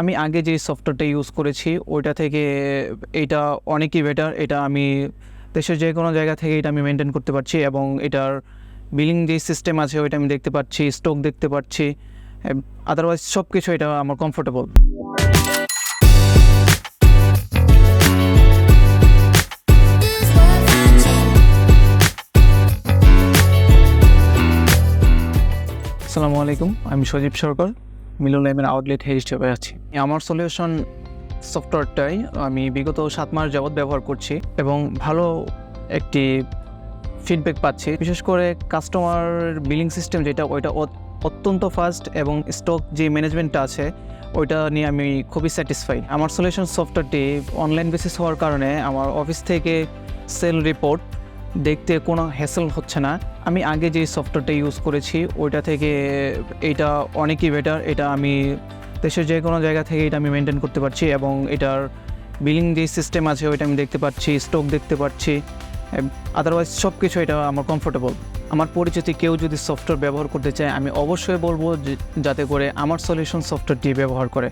আমি আগে যে সফটওয়্যারটা ইউজ করেছি, ওইটা থেকে এটা অনেকই বেটার এটা আমি দেশের যে কোনো জায়গা থেকে এটা আমি মেনটেন করতে পারছি এবং এটার বিলিং যে সিস্টেম আছে, ওইটা আমি দেখতে পাচ্ছি স্টক দেখতে পাচ্ছি। আদারওয়াইজ সব কিছু এটা আমার কমফোর্টেবল আসসালামু আলাইকুম, আমি সজীব সরকার। মিলুল এমের আউটলেট হেড হিসেবে আছি। আমার সলিউশন সফটওয়্যারটাই আমি বিগত সাত মাস যাবৎ ব্যবহার করছি এবং ভালো একটি ফিডব্যাক পাচ্ছি। বিশেষ করে কাস্টমার বিলিং সিস্টেম যেটা, ওইটা অত- অত্যন্ত ফাস্ট এবং স্টক যে ম্যানেজমেন্টটা আছে, ওইটা নিয়ে আমি খুবই স্যাটিসফাইড আমার সলিউশন সফটওয়্যারটি অনলাইন বেসিস হওয়ার কারণে আমার অফিস থেকে সেল রিপোর্ট দেখতে কোনো হ্যাসেল হচ্ছে না। আমি আগে যে সফটওয়্যারটা ইউজ করেছি, ওইটা থেকে এটা অনেকই বেটার এটা আমি দেশের যে কোনো জায়গা থেকে এটা আমি মেনটেন করতে পারছি এবং এটার বিলিং যে সিস্টেম আছে, ওইটা আমি দেখতে পাচ্ছি স্টক দেখতে পাচ্ছি। আদারওয়াইজ সব কিছু এটা আমার কমফোর্টেবল আমার পরিচিতি কেউ যদি সফটওয়্যার ব্যবহার করতে চায়, আমি অবশ্যই বলব যাতে করে আমার সলিউশন সফটওয়্যারটি ব্যবহার করে।